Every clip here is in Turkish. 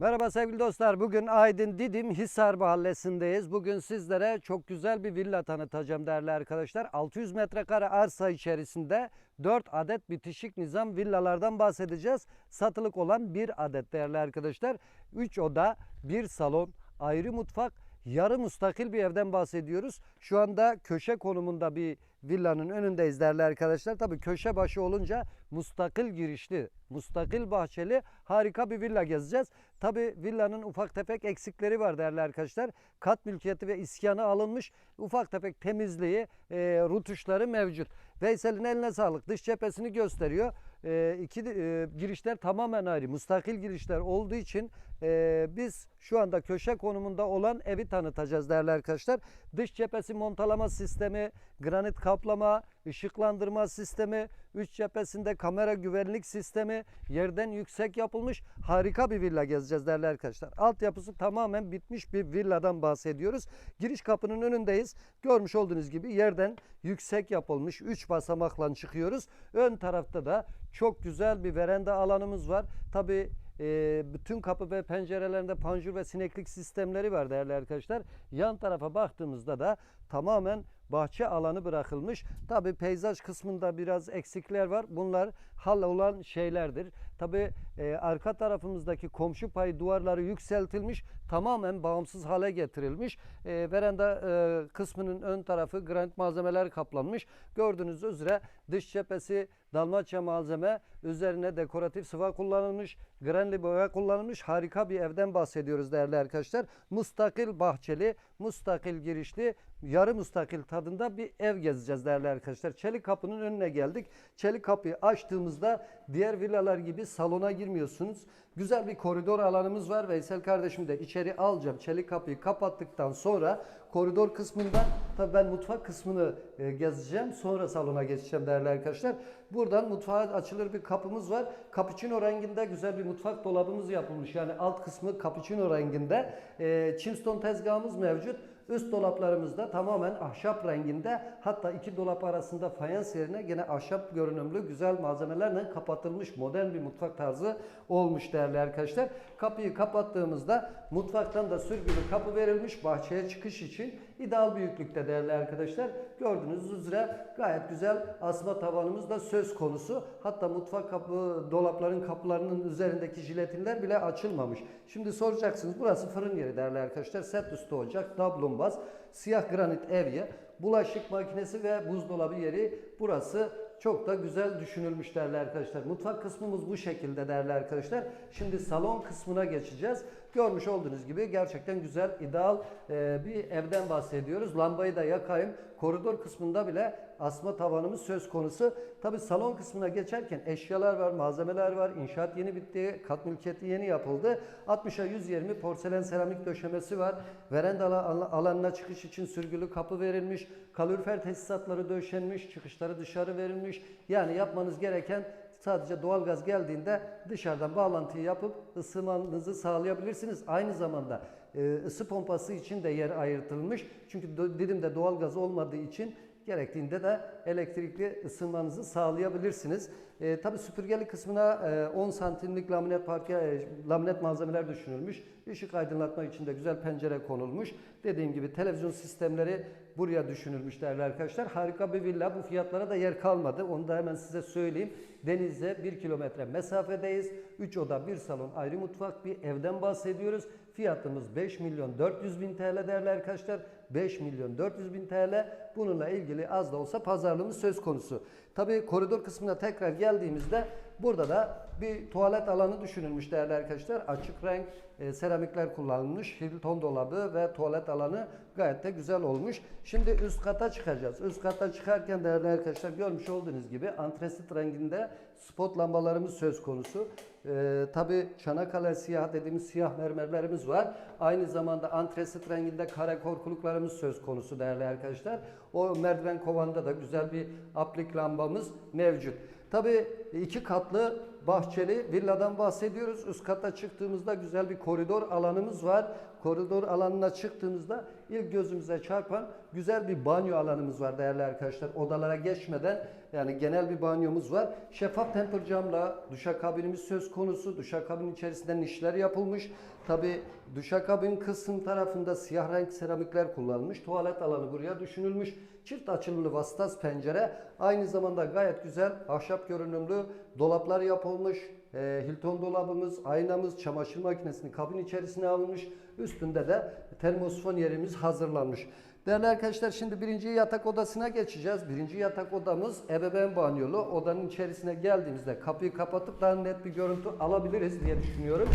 Merhaba sevgili dostlar. Bugün Aydın Didim Hisar Mahallesi'ndeyiz. Bugün sizlere çok güzel bir villa tanıtacağım değerli arkadaşlar. 600 metrekare arsa içerisinde 4 adet bitişik nizam villalardan bahsedeceğiz. Satılık olan bir adet değerli arkadaşlar. 3 oda, 1 salon, ayrı mutfak, yarı müstakil bir evden bahsediyoruz. Şu anda köşe konumunda bir villanın önündeyiz değerli arkadaşlar. Tabii köşe başı olunca mustakil girişli, mustakil bahçeli harika bir villa gezeceğiz. Tabii villanın ufak tefek eksikleri var değerli arkadaşlar. Kat mülkiyeti ve iskanı alınmış. Ufak tefek temizliği, e, rutuşları mevcut. Veysel'in eline sağlık. Dış cephesini gösteriyor. E, iki e, girişler tamamen ayrı. Mustakil girişler olduğu için e, biz şu anda köşe konumunda olan evi tanıtacağız değerli arkadaşlar. Dış cephesi montalama sistemi, granit kaplama, ışıklandırma sistemi, üç cephesinde kamera güvenlik sistemi, yerden yüksek yapılmış harika bir villa gezeceğiz değerli arkadaşlar. Altyapısı tamamen bitmiş bir villadan bahsediyoruz. Giriş kapının önündeyiz. Görmüş olduğunuz gibi yerden yüksek yapılmış 3 basamakla çıkıyoruz. Ön tarafta da çok güzel bir veranda alanımız var. Tabii e, bütün kapı ve pencerelerinde panjur ve sineklik sistemleri var değerli arkadaşlar. Yan tarafa baktığımızda da tamamen bahçe alanı bırakılmış. Tabi peyzaj kısmında biraz eksikler var. Bunlar hal olan şeylerdir. Tabi e, arka tarafımızdaki komşu payı duvarları yükseltilmiş. Tamamen bağımsız hale getirilmiş. E, veranda e, kısmının ön tarafı granit malzemeler kaplanmış. Gördüğünüz üzere dış cephesi dalmaçya malzeme, üzerine dekoratif sıva kullanılmış, granli boya kullanılmış harika bir evden bahsediyoruz değerli arkadaşlar. Mustakil bahçeli, mustakil girişli, yarı mustakil tadında bir ev gezeceğiz değerli arkadaşlar. Çelik kapının önüne geldik. Çelik kapıyı açtığımızda diğer villalar gibi salona girmiyorsunuz. Güzel bir koridor alanımız var. Veysel kardeşim de içeri alacağım. Çelik kapıyı kapattıktan sonra koridor kısmından tabii ben mutfak kısmını e, gezeceğim. Sonra salona geçeceğim değerli arkadaşlar. Buradan mutfağa açılır bir kapımız var. Cappuccino renginde güzel bir mutfak dolabımız yapılmış. Yani alt kısmı cappuccino renginde. E, Chimstone tezgahımız mevcut. Üst dolaplarımızda tamamen ahşap renginde hatta iki dolap arasında fayans yerine gene ahşap görünümlü güzel malzemelerle kapatılmış modern bir mutfak tarzı olmuş değerli arkadaşlar. Kapıyı kapattığımızda mutfaktan da sürgülü kapı verilmiş bahçeye çıkış için ideal büyüklükte değerli arkadaşlar. Gördüğünüz üzere gayet güzel asma tavanımız da söz konusu. Hatta mutfak kapı dolapların kapılarının üzerindeki jiletinler bile açılmamış. Şimdi soracaksınız burası fırın yeri değerli arkadaşlar. Set üstü ocak, dablumbaz, siyah granit evye, bulaşık makinesi ve buzdolabı yeri burası çok da güzel düşünülmüş değerli arkadaşlar. Mutfak kısmımız bu şekilde değerli arkadaşlar. Şimdi salon kısmına geçeceğiz. Görmüş olduğunuz gibi gerçekten güzel, ideal e, bir evden bahsediyoruz. Lambayı da yakayım. Koridor kısmında bile asma tavanımız söz konusu. Tabi salon kısmına geçerken eşyalar var, malzemeler var. İnşaat yeni bitti, kat mülkiyeti yeni yapıldı. 60'a 120 porselen seramik döşemesi var. Veranda ala- alanına çıkış için sürgülü kapı verilmiş. Kalorifer tesisatları döşenmiş, çıkışları dışarı verilmiş. Yani yapmanız gereken Sadece doğalgaz geldiğinde dışarıdan bağlantıyı yapıp ısınmanızı sağlayabilirsiniz. Aynı zamanda e, ısı pompası için de yer ayırtılmış. Çünkü do- Didim'de doğalgaz olmadığı için gerektiğinde de elektrikli ısınmanızı sağlayabilirsiniz. E, tabii süpürgeli kısmına e, 10 santimlik laminat parke, e, laminat malzemeler düşünülmüş. Işık aydınlatma için de güzel pencere konulmuş. Dediğim gibi televizyon sistemleri buraya düşünülmüş değerli arkadaşlar. Harika bir villa. Bu fiyatlara da yer kalmadı. Onu da hemen size söyleyeyim. Denize 1 kilometre mesafedeyiz. 3 oda, 1 salon, ayrı mutfak bir evden bahsediyoruz. Fiyatımız 5 milyon 400 bin TL değerli arkadaşlar. 5 milyon 400 bin TL. Bununla ilgili az da olsa pazarlığımız söz konusu. Tabii koridor kısmına tekrar geldiğimizde burada da bir tuvalet alanı düşünülmüş değerli arkadaşlar. Açık renk e, seramikler kullanılmış. Hilton dolabı ve tuvalet alanı gayet de güzel olmuş. Şimdi üst kata çıkacağız. Üst kata çıkarken değerli arkadaşlar görmüş olduğunuz gibi antresit renginde spot lambalarımız söz konusu. Ee, Tabi Çanakkale siyah dediğimiz siyah mermerlerimiz var. Aynı zamanda antresit renginde kare korkuluklarımız söz konusu değerli arkadaşlar. O merdiven kovanda da güzel bir aplik lambamız mevcut. Tabi iki katlı bahçeli villadan bahsediyoruz. Üst kata çıktığımızda güzel bir koridor alanımız var. Koridor alanına çıktığımızda ilk gözümüze çarpan güzel bir banyo alanımız var değerli arkadaşlar. Odalara geçmeden yani genel bir banyomuz var. Şeffaf temper camla duşakabinimiz söz konusu. Duşakabin içerisinde nişler yapılmış. Tabi duşakabin kısım tarafında siyah renk seramikler kullanılmış. Tuvalet alanı buraya düşünülmüş. Çift açılımlı vasıtas pencere. Aynı zamanda gayet güzel ahşap görünümlü dolaplar yapılmış. E, Hilton dolabımız, aynamız, çamaşır makinesini kabin içerisine alınmış. Üstünde de termosfon yerimiz hazırlanmış. Değerli arkadaşlar şimdi birinci yatak odasına geçeceğiz. Birinci yatak odamız ebeveyn banyolu. Odanın içerisine geldiğimizde kapıyı kapatıp daha net bir görüntü alabiliriz diye düşünüyorum.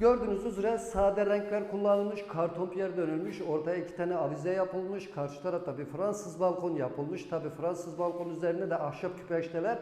Gördüğünüz üzere sade renkler kullanılmış, karton piyer dönülmüş, ortaya iki tane avize yapılmış, karşı tarafta bir Fransız balkon yapılmış. Tabi Fransız balkon üzerine de ahşap küpeşteler,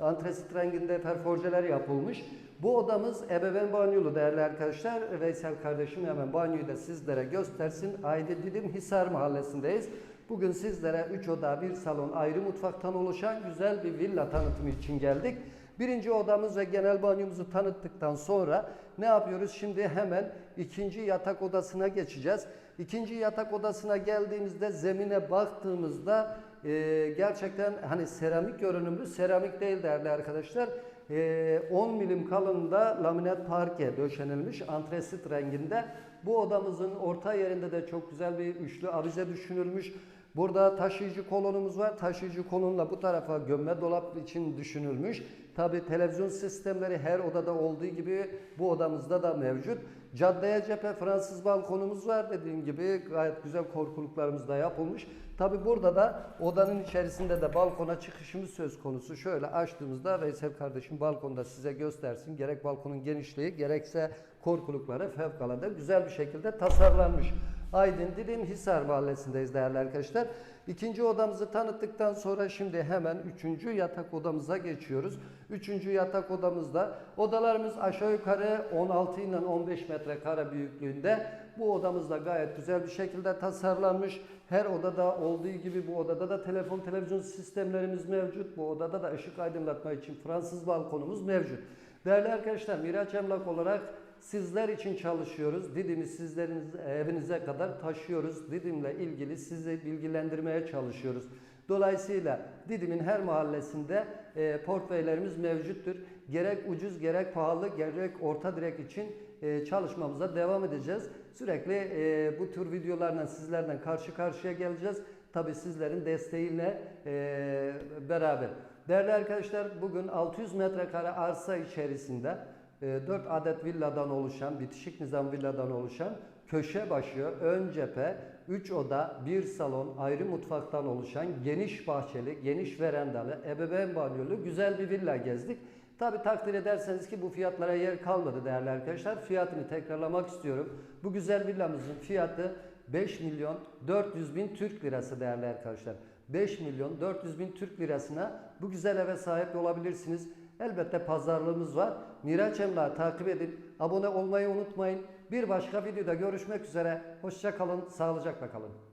antresit renginde perforjeler yapılmış. Bu odamız ebeveyn banyolu değerli arkadaşlar. Veysel kardeşim hemen banyoyu da sizlere göstersin. Aydı Didim Hisar mahallesindeyiz. Bugün sizlere 3 oda, bir salon, ayrı mutfaktan oluşan güzel bir villa tanıtımı için geldik. Birinci odamız ve genel banyomuzu tanıttıktan sonra ne yapıyoruz? Şimdi hemen ikinci yatak odasına geçeceğiz. İkinci yatak odasına geldiğimizde zemine baktığımızda e, gerçekten hani seramik görünümlü seramik değil değerli arkadaşlar. E, 10 milim kalınlığında laminat parke döşenilmiş antresit renginde. Bu odamızın orta yerinde de çok güzel bir üçlü avize düşünülmüş. Burada taşıyıcı kolonumuz var. Taşıyıcı kolonla bu tarafa gömme dolap için düşünülmüş. Tabi televizyon sistemleri her odada olduğu gibi bu odamızda da mevcut. Caddeye cephe Fransız balkonumuz var dediğim gibi gayet güzel korkuluklarımız da yapılmış. Tabi burada da odanın içerisinde de balkona çıkışımız söz konusu. Şöyle açtığımızda Veysel kardeşim balkonda size göstersin. Gerek balkonun genişliği gerekse korkulukları fevkalade güzel bir şekilde tasarlanmış. Aydın Didim Hisar Mahallesi'ndeyiz değerli arkadaşlar. İkinci odamızı tanıttıktan sonra şimdi hemen üçüncü yatak odamıza geçiyoruz. Üçüncü yatak odamızda odalarımız aşağı yukarı 16 ile 15 metrekare büyüklüğünde. Bu odamız da gayet güzel bir şekilde tasarlanmış. Her odada olduğu gibi bu odada da telefon televizyon sistemlerimiz mevcut. Bu odada da ışık aydınlatma için Fransız balkonumuz mevcut. Değerli arkadaşlar Miraç Emlak olarak Sizler için çalışıyoruz. Didim'i sizlerin evinize kadar taşıyoruz. Didim'le ilgili sizi bilgilendirmeye çalışıyoruz. Dolayısıyla Didim'in her mahallesinde e, portföylerimiz mevcuttur. Gerek ucuz gerek pahalı gerek orta direk için e, çalışmamıza devam edeceğiz. Sürekli e, bu tür videolarla sizlerden karşı karşıya geleceğiz. Tabi sizlerin desteğiyle e, beraber. Değerli arkadaşlar bugün 600 metrekare arsa içerisinde 4 adet villadan oluşan, bitişik nizam villadan oluşan köşe başı, ön cephe, 3 oda, 1 salon, ayrı mutfaktan oluşan geniş bahçeli, geniş verandalı, ebeveyn banyolu güzel bir villa gezdik. Tabi takdir ederseniz ki bu fiyatlara yer kalmadı değerli arkadaşlar. Fiyatını tekrarlamak istiyorum. Bu güzel villamızın fiyatı 5 milyon 400 bin Türk lirası değerli arkadaşlar. 5 milyon 400 bin Türk lirasına bu güzel eve sahip olabilirsiniz. Elbette pazarlığımız var. Miraç Emlak'ı takip edin. Abone olmayı unutmayın. Bir başka videoda görüşmek üzere. Hoşça kalın, sağlıcakla kalın.